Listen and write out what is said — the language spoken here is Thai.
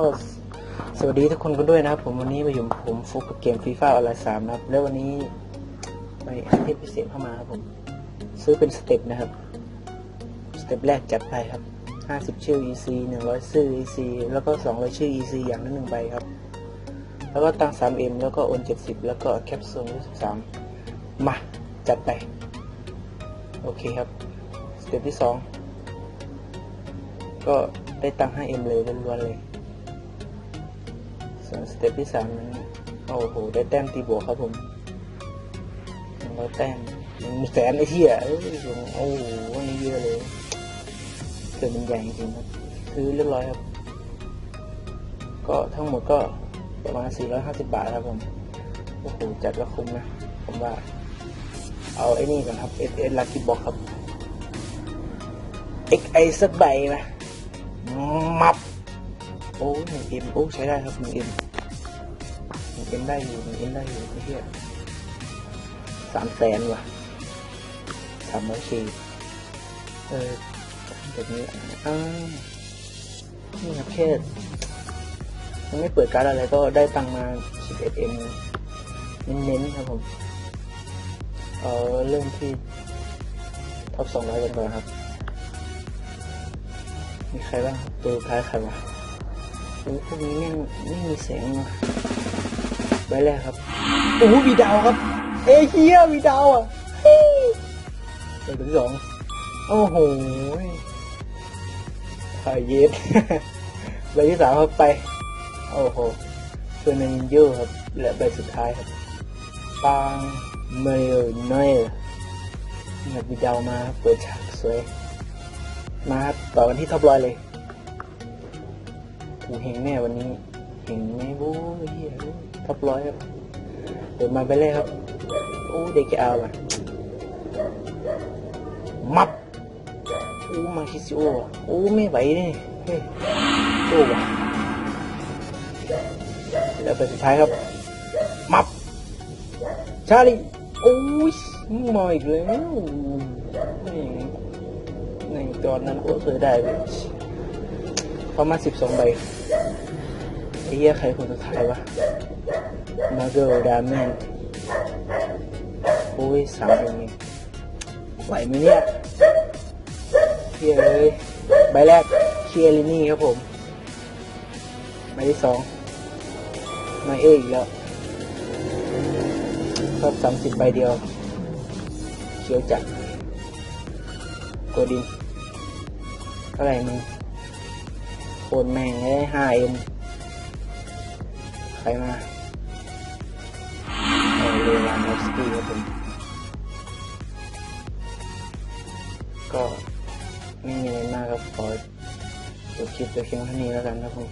ก็สวัสดีทุกคนกันด้วยนะครับ ผมวันนี้มาอยู่กับผมฟุกกับเกมฟีฟ่าออนไลน์สามนะครับ แล้ววันนี้ไปอัปเดตพิเศษเข้ามาครับผม ซื้อเป็นสเต็ปนะครับ สเต็ปแรกจัดไปครับ50ชื่อ EC 100ชื่อ EC แล้วก็200ชื่อ EC อย่างละหนึ่งใบครับ แล้วก็ตั้ง 3M แล้วก็โอน70แล้วก็แคปซูล23มมาจัดไป โอเคครับ สเต็ปที่2ก็ได้ตังค์ 5M เลยล้วนๆเลย ส่วนสเต็ปที่3นั้นโอ้โห ได้แต้มตีบวกครับผมหนึ่งร้อยแต้มแสนไอ้เหี้ยเอ้ยโอ้โหอันนี้เยอะเลยเกิดมันใหญ่จริงครับ ซื้อเรียบร้อยครับ ก็ทั้งหมดก็ประมาณ 450 บาทครับผม โอ้โห จัดว่าคุ้มนะ ผมว่า เอาไอ้นี่ก่อนครับ S S Lucky Box ครับ X I สักใบมามับ โอ้หนึ่งเอ็มโอ้ใช้ได้ครับหนึ่งเอ็มหนึ่งเอ็มได้อยู่หนึ่งเอ็มได้อยู่ไอ้เหี้ยสามแสนว่ะสามร้อยชีเออแบบนี้อ่านี่ครับแค่ยังไม่เปิดการ์ดอะไรก็ได้ตังมา 11M เน้นๆครับผม เออเริ่มที่ท็อป200กันก่อนครับ มีใครบ้างตัวท้ายใครวะ พวกนี้แม่งไม่มีเสียงว่ะใบแรกครับโอ้โหมีดาวครับ เอ้ยเฮียมีดาวอะเฮ้ยใบที่สองโอ้โหไข่เย็ดใบที่สามครับไป โอ้โหเฟอร์นันโยครับ และใบสุดท้ายครับปางเมลนอยนี่ครับมีดาวมาครับเปิดฉากสวย มาครับต่อกันที่ท็อปร้อยเลย กูเฮงแน่วันนี้เฮงไหมโว้ยเฮียท็อปร้อยครับเดินมาไปเลยครับ โอ้เด็กจะเอาอะมับโอ้มาคิซิโอโอ้ไม่ไหวนี่เฮ้ยโอ้ว่ะแล้วไปสุดท้ายครับ มับ ชาลีโอ้ยมาอีกแล้วนี่ในตอนนั้นโอ้เคยได้เลย ประมาณสิบสองใบไอ้เหี้ยใครคนสุดท้ายวะมาเกิลดาแมนโอ้ยสามเองเองไหวไหมเนี่ยเฮียเลยใบแรกเคียรินี่ครับผมใบที่สองมาเออีกแล้วครบสามสิบใบเดียวเขียวจัดโกดินเท่าไรมึง โอนแม่งได้ห้าเอ็มใครมาเอเลวานอฟสกี้ครับผมก็ไม่มีอะไรมากครับขอจบคลิปไปเพียงเท่านี้แล้วกันครับผม